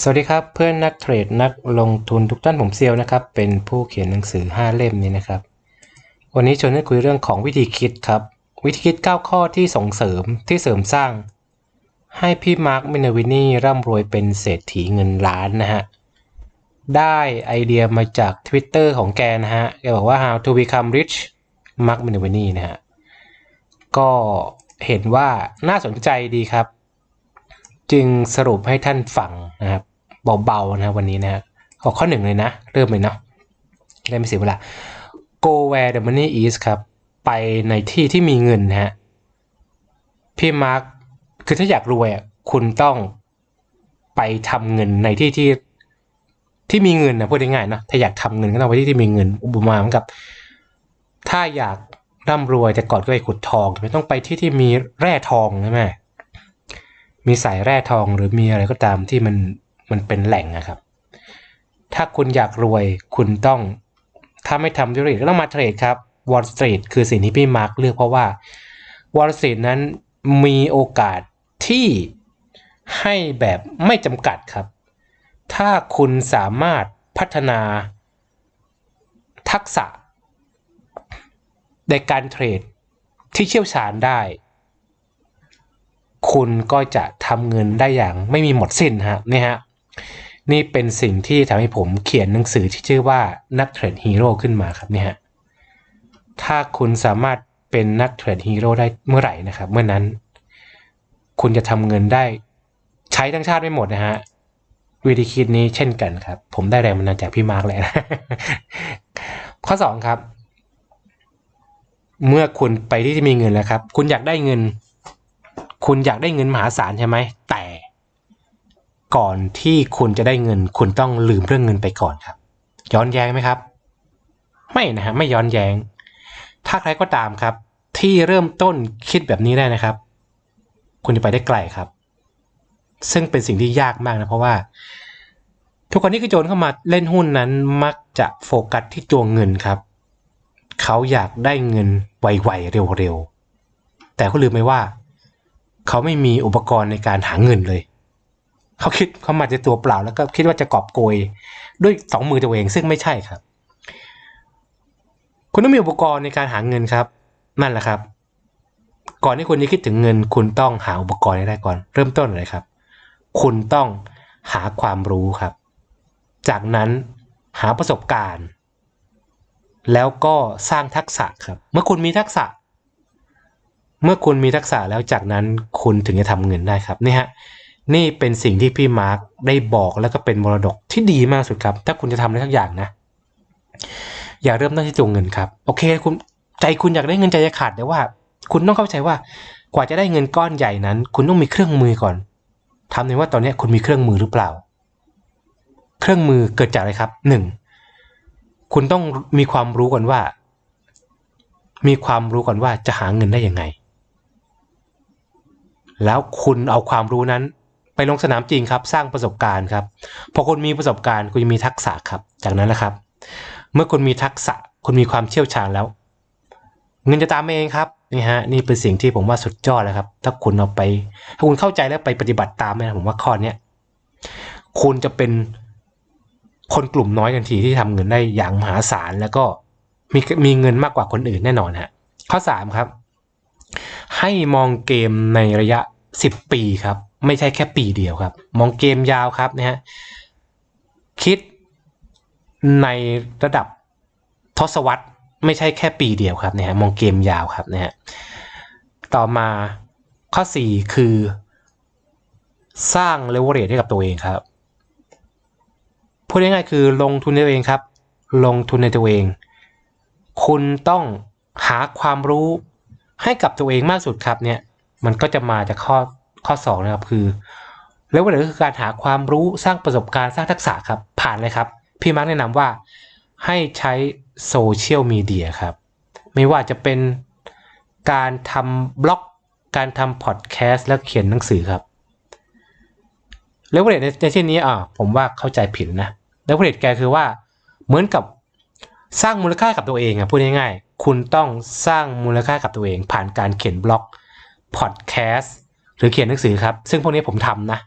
สวัสดีครับเพื่อนนักเทรดนักลงทุนทุกท่านผมเซียวนะครับ เป็นผู้เขียนหนังสือ 5 เล่มนี้นะครับ วันนี้ชวนให้คุยเรื่องของวิธีคิดครับ วิธีคิด 9 ข้อที่ส่งเสริมที่เสริมสร้าง ให้พี่มาร์คมินาวินี่ร่ำรวยเป็นเศรษฐีเงินล้านนะฮะ ได้ไอเดียมาจาก Twitter ของแกนะฮะ แกบอกว่า how to become rich Mark m i n a v i n i นะฮะ ก็เห็นว่าน่าสนใจดีครับ จึงสรุปให้ท่านฟังนะครับเบาๆนะวันนี้นะฮะขอข้อหนึ่งเลยนะ เริ่มเลยเนาะได้ไม่เสียเวลา go where the money is ครับ ไปในที่ที่มีเงินนะฮะพี่มาร์คคือถ้าอยากรวยอะคุณต้องไปทำเงินในที่ที่ที่มีเงินนะพูดง่ายๆเนาะถ้าอยากทำเงินก็ต้องไปที่ที่มีเงินอุปมาเหมือนกับ ถ้าอยากร่ำรวยแต่ก่อนก็ไปขุดทองไม่ต้องไปที่ที่มีแร่ทองใช่ไหม มีสายแร่ทองหรือมีอะไรก็ตามที่มันมันเป็นแหล่งนะครับ ถ้าคุณอยากรวยคุณต้อง ถ้าไม่ทำธุรกิจก็ต้องมาเทรดครับ Wall Street คือสิ่งที่พี่มาร์คเลือกเพราะว่า Wall Street นั้นมีโอกาสที่ให้แบบไม่จำกัดครับ ถ้าคุณสามารถพัฒนาทักษะในการเทรดที่เชี่ยวชาญได้ คุณก็จะทำเงินได้อย่างไม่มีหมดสิ้นฮะนี่ฮะนี่เป็นสิ่งที่ทำให้ผมเขียนหนังสือที่ชื่อว่านักเทรดฮีโร่ขึ้นมาครับนี่ฮะถ้าคุณสามารถเป็นนักเทรดฮีโร่ได้เมื่อไหร่นะครับ เมื่อนั้น คุณจะทำเงินได้ ใช้ทั้งชาติไม่หมดนะฮะวิธีคิดนี้เช่นกันครับ ผมได้แรงบันดาลใจากพี่มาร์กเลยนะข้อสองครับ เมื่อคุณไปที่ที่มีเงินแล้วครับ คุณอยากได้เงิน คุณอยากได้เงินมหาศาลใช่ไหม แต่ก่อนที่คุณจะได้เงิน คุณต้องลืมเรื่องเงินไปก่อนครับ ย้อนแย้งไหมครับ ไม่นะฮะไม่ย้อนแย้ง ถ้าใครก็ตามครับ ที่เริ่มต้นคิดแบบนี้ได้นะครับ คุณจะไปได้ไกลครับ ซึ่งเป็นสิ่งที่ยากมากนะเพราะว่า ทุกคนที่คือโจรเข้ามาเล่นหุ้นนั้นมักจะโฟกัสที่ตัวเงินครับ เขาอยากได้เงินไวๆเร็วๆแต่เขาลืมไปว่า เขาไม่มีอุปกรณ์ในการหาเงินเลย เขาคิดเขามาจะตัวเปล่า แล้วก็คิดว่าจะกอบโกยด้วยสองมือตัวเองซึ่งไม่ใช่ครับ คุณต้องมีอุปกรณ์ในการหาเงินครับนั่นแหละครับ ก่อนที่คุณจะคิดถึงเงิน คุณต้องหาอุปกรณ์ให้ได้ก่อน เริ่มต้นเลยครับ คุณต้องหาความรู้ครับ จากนั้นหาประสบการณ์ แล้วก็สร้างทักษะครับ เมื่อคุณมีทักษะ เมื่อคุณมีทักษะแล้วจากนั้นคุณถึงจะทำเงินได้ครับนี่ฮะนี่เป็นสิ่งที่พี่มาร์คได้บอกแล้วก็เป็นมรดกที่ดีมากสุดครับ ถ้าคุณจะทำอะไรสักอย่างนะ อย่าเริ่มต้นที่ตัวเงินครับ โอเค คุณใจคุณอยากได้เงินใจจะขาดแต่ว่า คุณต้องเข้าใจว่ากว่าจะได้เงินก้อนใหญ่นั้น คุณต้องมีเครื่องมือก่อนทำในว่าตอนนี้คุณมีเครื่องมือหรือเปล่า เครื่องมือเกิดจากอะไรครับหนึ่งคุณต้องมีความรู้ก่อนว่า มีความรู้ก่อนว่าจะหาเงินได้ยังไง แล้วคุณเอาความรู้นั้นไปลงสนามจริงครับ สร้างประสบการณ์ครับพอคุณมีประสบการณ์คุณจะมีทักษะครับ จากนั้นนะครับ เมื่อคุณมีทักษะคุณมีความเชี่ยวชาญแล้ว เงินจะตามมาเองครับนี่ฮะนี่เป็นสิ่งที่ผมว่าสุดยอดแล้วครับ ถ้าคุณเอาไป ถ้าคุณเข้าใจแล้วไปปฏิบัติตามนะผมว่าข้อเนี้ยคุณจะเป็นคนกลุ่มน้อยทันทีที่ทำเงินได้อย่างมหาศาลแล้วก็มีมีเงินมากกว่าคนอื่นแน่นอนฮะข้อสามครับ ให้มองเกมในระยะ 10 ปีครับ ไม่ใช่แค่ปีเดียวครับ มองเกมยาวครับนะฮะคิดในระดับทศวรรษไม่ใช่แค่ปีเดียวครับนะฮะมองเกมยาวครับนะฮะต่อมาข้อ 4 คือ สร้างเลเวอเรจให้กับตัวเองครับพูดง่ายๆคือลงทุนในตัวเองครับ ลงทุนในตัวเอง คุณต้องหาความรู้ ให้กับตัวเองมากสุดครับเนี่ยมันก็จะมาจากข้อข้อ2นะครับคือแล้ววันก็คือการหาความรู้สร้างประสบการณ์สร้างทักษะครับ ผ่านเลยครับ พี่มาร์กแนะนำว่าให้ใช้โซเชียลมีเดียครับ ไม่ว่าจะเป็นการทำบล็อก การทำพอดแคสต์และเขียนหนังสือครับแล้วประเด็นในในที่นี้อ่าผมว่าเข้าใจผิดนะแล้วประเด็นแกคือว่าเหมือนกับสร้างมูลค่ากับตัวเองอะพูดง่ายๆ คุณต้องสร้างมูลค่ากับตัวเองผ่านการเขียนบล็อกพอดแคสต์หรือเขียนหนังสือครับ ซึ่งพวกนี้ผมทำนะ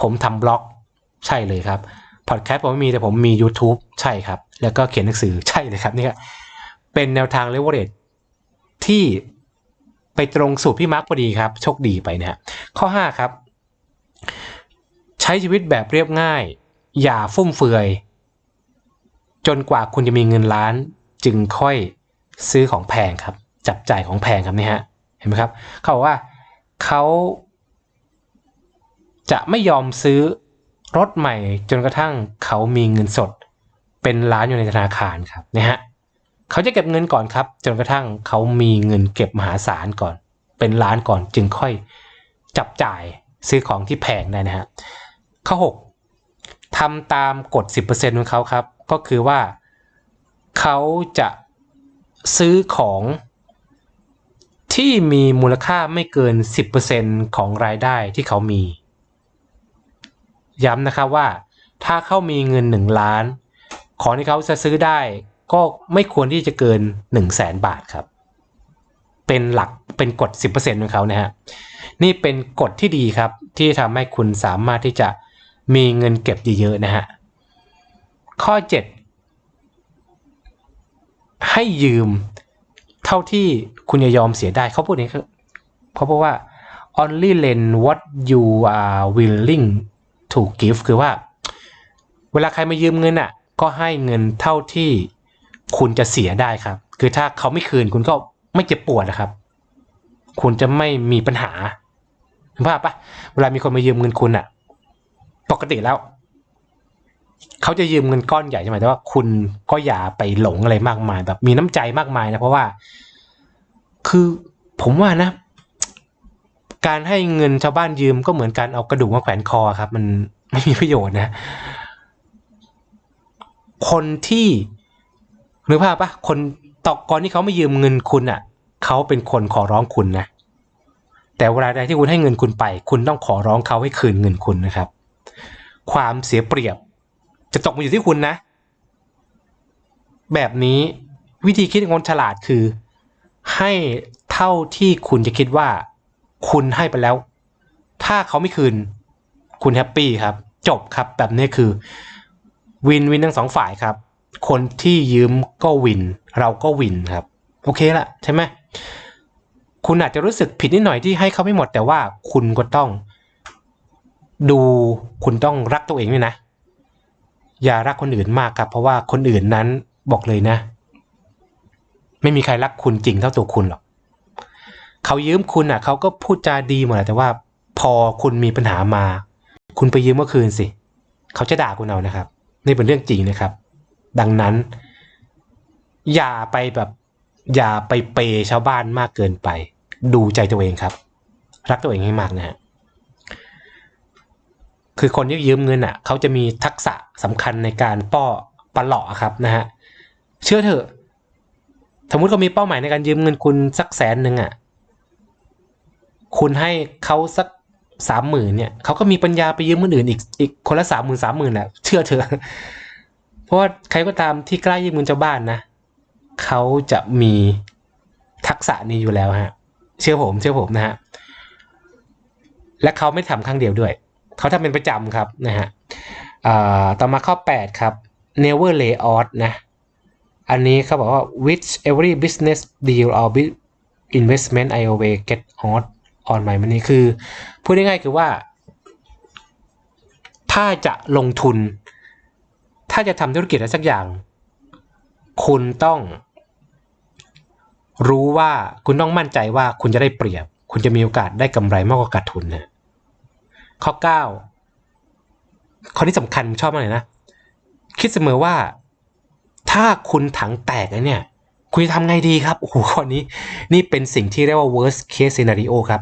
ผมทำบล็อกใช่เลยครับพอดแคสต์ผมไม่มีแต่ผมมี YouTube ใช่ครับ แล้วก็เขียนหนังสือใช่เลยครับนี่เป็นแนวทางเลเวอเรจที่ไปตรงสูตรพี่มาร์คพอดีครับ โชคดีไปนะฮะข้อ 5 ครับ ใช้ชีวิตแบบเรียบง่าย อย่าฟุ่มเฟือย จนกว่าคุณจะมีเงินล้านจึงค่อย ซื้อของแพงครับ จับจ่ายของแพงครับนี่ฮะเห็นไหมครับเขาบอกว่าเขาจะไม่ยอมซื้อรถใหม่จนกระทั่งเขามีเงินสด เป็นล้านอยู่ในธนาคารครับนะฮะเขาจะเก็บเงินก่อนครับ จนกระทั่งเขามีเงินเก็บมหาศาลก่อน เป็นล้านก่อนจึงค่อยจับจ่ายซื้อของที่แพงได้นะฮะข้อ6ทำตามกฎ 10%ของเขาครับ ก็คือว่าเขาจะ ซื้อของที่มีมูลค่าไม่เกิน 10%ของรายได้ที่เขามี ย้ำนะครับว่า ถ้าเขามีเงิน 1 ล้าน ของที่เขาจะซื้อได้ก็ไม่ควรที่จะเกิน 1 0 0 0 0แสนบาทครับ เป็นหลักเป็นกฎ 10%ของเขานะฮะ นี่เป็นกฎที่ดีครับ ที่ทำให้คุณสามารถที่จะมีเงินเก็บเยอะๆนะฮะ ข้อ 7 ให้ยืมเท่าที่คุณจะยอมเสียได้เขาพูดอย่างนี้เขาพูดว่า only lend what you are willing to give คือว่า เวลาใครมายืมเงินอะ ก็ให้เงินเท่าที่คุณจะเสียได้ครับ คือถ้าเขาไม่คืนคุณก็ไม่เจ็บปวดนะครับ คุณจะไม่มีปัญหาเห็นภาพปะเวลามีคนมายืมเงินคุณอะ ปกติแล้ว เขาจะยืมเงินก้อนใหญ่ใช่ไหมแต่ว่าคุณก็อย่าไปหลงอะไรมากมายแบบมีน้ำใจมากมายนะเพราะว่า คือผมว่านะ การให้เงินชาวบ้านยืมก็เหมือนการเอากระดูกมาแขวนคอครับ มันไม่มีประโยชน์นะ คนที่หรือภาพปะคนตอกก่อนที่เขาไม่ยืมเงินคุณอะเขาเป็นคนขอร้องคุณนะแต่เวลาใดที่คุณให้เงินคุณไป คุณต้องขอร้องเขาให้คืนเงินคุณนะครับ ความเสียเปรียบ จะตกมาอยู่ที่คุณนะ แบบนี้วิธีคิดของคนฉลาดคือ ให้เท่าที่คุณจะคิดว่า คุณให้ไปแล้ว ถ้าเขาไม่คืน คุณแฮปปี้ครับ จบครับ แบบนี้คือ วินวินทั้งสองฝ่ายครับ คนที่ยืมก็วิน เราก็วินครับ โอเคละใช่ไหมคุณอาจจะรู้สึกผิดนิดหน่อยที่ให้เขาไม่หมดแต่ว่าคุณก็ต้อง ดูคุณต้องรักตัวเองด้วยนะ อย่ารักคนอื่นมากครับ เพราะว่าคนอื่นนั้นบอกเลยนะ ไม่มีใครรักคุณจริงเท่าตัวคุณหรอกเขายืมคุณอะเขาก็พูดจาดีหมดแหละแต่ว่าพอคุณมีปัญหามา คุณไปยืมเมื่อคืนสิ เขาจะด่าคุณเอานะครับ นี่เป็นเรื่องจริงนะครับ ดังนั้น อย่าไปแบบ อย่าไปเปย์ชาวบ้านมากเกินไป ดูใจตัวเองครับ รักตัวเองให้มากนะฮะ คือคนที่ยืมเงินอะเขาจะมีทักษะสำคัญในการป้อปลเลาะครับนะฮะเชื่อเถอะ สมมติเขามีเป้าหมายในการยืมเงินคุณสักแสนหนึ่งอะคุณให้เขาสักสามหมื่นเนี่ยเขาก็มีปัญญาไปยืมคนอื่นอีกอีกคนละสามหมื่นสามหมื่นแหละเชื่อเถอะเพราะว่าใครก็ตามที่กล้ายืมเงินชาบ้านนะเขาจะมีทักษะนี้อยู่แล้วฮะ เชื่อผม เชื่อผมนะฮะ และเขาไม่ทำครั้งเดียวด้วย เขาทำเป็นประจำครับนะฮะต่อมาข้อ 8 ครับ never lay off นะ อันนี้เขาบอกว่า with every business deal or investment I always get hot on my money คือ พูดง่ายๆคือว่า ถ้าจะลงทุน ถ้าจะทำธุรกิจอะไรสักอย่าง คุณต้องรู้ว่าคุณต้องมั่นใจว่าคุณจะได้เปรียบ คุณจะมีโอกาสได้กำไรมากกว่าขาดทุนนะ ข้อ 9 ข้อที่สำคัญชอบมากเลยนะ คิดเสมอว่า ถ้าคุณถังแตกเนี่ย คุณจะทำไงดีครับ โอ้โห ข้อนี้ นี่เป็นสิ่งที่เรียกว่า worst case scenario ครับ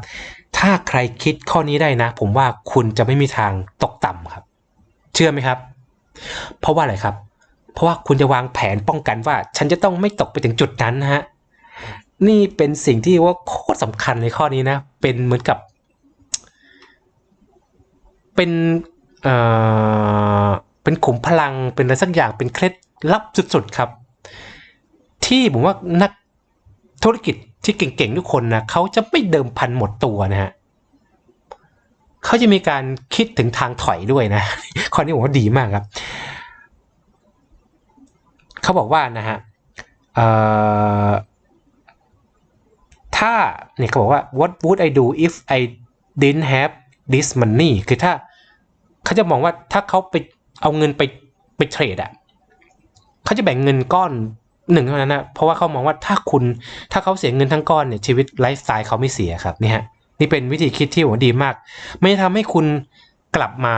ถ้าใครคิดข้อนี้ได้นะ ผมว่าคุณจะไม่มีทางตกต่ำครับ เชื่อไหมครับ เพราะว่าอะไรครับ เพราะว่าคุณจะวางแผนป้องกันว่า ฉันจะต้องไม่ตกไปถึงจุดนั้นนะฮะนี่เป็นสิ่งที่ว่าโคตรสำคัญในข้อนี้นะ เป็นเหมือนกับ เป็นเอ่อเป็นขุมพลังเป็นอะไรสักอย่างเป็นเคล็ดลับสุดๆครับ ที่ผมว่านักธุรกิจที่เก่งๆทุกคนนะเขาจะไม่เดิมพันหมดตัวนะฮะเขาจะมีการคิดถึงทางถอยด้วยนะข้อนี้ผมว่าดีมากครับเขาบอกว่านะฮะถ้าเนี่ยเขาบอกว่า what would I do if I didn't have this money คือถ้า เขาจะมองว่าถ้าเขาไปเอาเงินไปไปเทรดอะเขาจะแบ่งเงินก้อนหนึ่งเท่านั้นนะเพราะว่าเขามองว่าถ้าคุณถ้าเขาเสียเงินทั้งก้อนเนี่ยชีวิตไลฟ์สไตล์เขาไม่เสียครับนี่ฮะนี่เป็นวิธีคิดที่ผมดีมาก ไม่ทำให้คุณกลับมา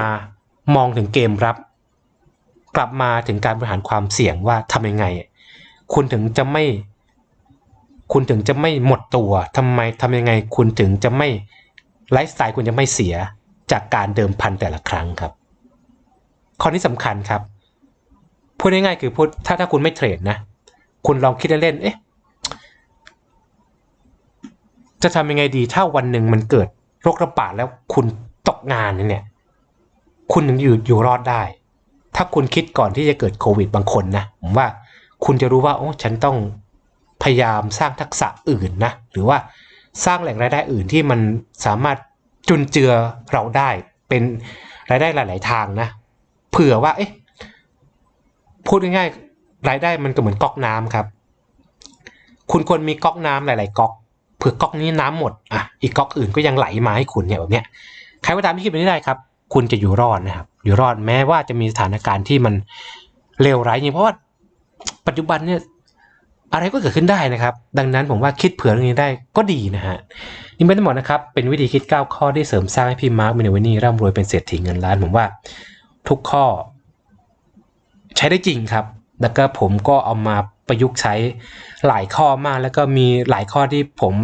มองถึงเกมรับ กลับมาถึงการบริหารความเสี่ยงว่าทำยังไง คุณถึงจะไม่ คุณถึงจะไม่หมดตัวทำไมทำยังไง คุณถึงจะไม่ไลฟ์สไตล์คุณจะไม่เสีย จากการเดิมพันแต่ละครั้งครับ ข้อนี้สำคัญครับ พูดง่ายๆคือพูดถ้าถ้าคุณไม่เทรดนะ คุณลองคิดเล่นๆเอ๊ะจะทำยังไงดีถ้าวันหนึ่งมันเกิดโรคระบาดแล้วคุณตกงานเนี่ย คุณถึงอยู่อยู่รอดได้ ถ้าคุณคิดก่อนที่จะเกิดโควิดบางคนนะผมว่าคุณจะรู้ว่าโอ้ฉันต้องพยายามสร้างทักษะอื่นนะ หรือว่าสร้างแหล่งรายได้อื่นที่มันสามารถ จุนเจือเราได้เป็นรายได้หลาย ๆ ทางนะ เผื่อว่า เอ๊ะ พูดง่ายๆ รายได้มันก็เหมือนก๊อกน้ำครับ คุณควรมีก๊อกน้ำหลาย ๆ ก๊อก เผื่อก๊อกนี้น้ำหมด อะ อีกก๊อกอื่นก็ยังไหลมาให้คุณเนี่ยแบบเนี้ย ใครก็ตามที่คิดแบบนี้ได้ครับ คุณจะอยู่รอดนะครับ อยู่รอดแม้ว่าจะมีสถานการณ์ที่มันเลวร้ายจริงเพราะว่าปัจจุบันเนี่ย อะไรก็เกิดขึ้นได้นะครับ ดังนั้นผมว่าคิดเผื่อเรื่องนี้ได้ก็ดีนะฮะนี่ไม่ทั้งหมดนะครับ เป็นวิธีคิด 9 ข้อที่เสริมสร้างให้พี่มาร์คมินเวนี่ร่ำรวยเป็นเศรษฐีเงินล้าน ผมว่าทุกข้อ ใช้ได้จริงครับ แล้วก็ผมก็เอามาประยุกต์ใช้หลายข้อมาก แล้วก็มีหลายข้อที่ผม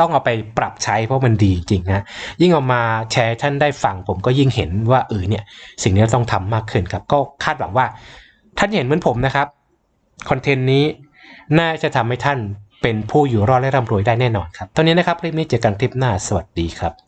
ต้องเอาไปปรับใช้เพราะมันดีจริงนะยิ่งเอามาแชร์ท่านได้ฟังผมก็ยิ่งเห็นว่าเออเนี่ย สิ่งนี้ต้องทำมากขึ้นครับ ก็คาดหวังว่าท่านเห็นเหมือนผมนะครับคอนเทนต์นี้ น่าจะทำให้ท่านเป็นผู้อยู่รอดและร่ำรวยได้แน่นอนครับตอนนี้นะครับคลิปนี้เจอกันคลิปหน้าสวัสดีครับ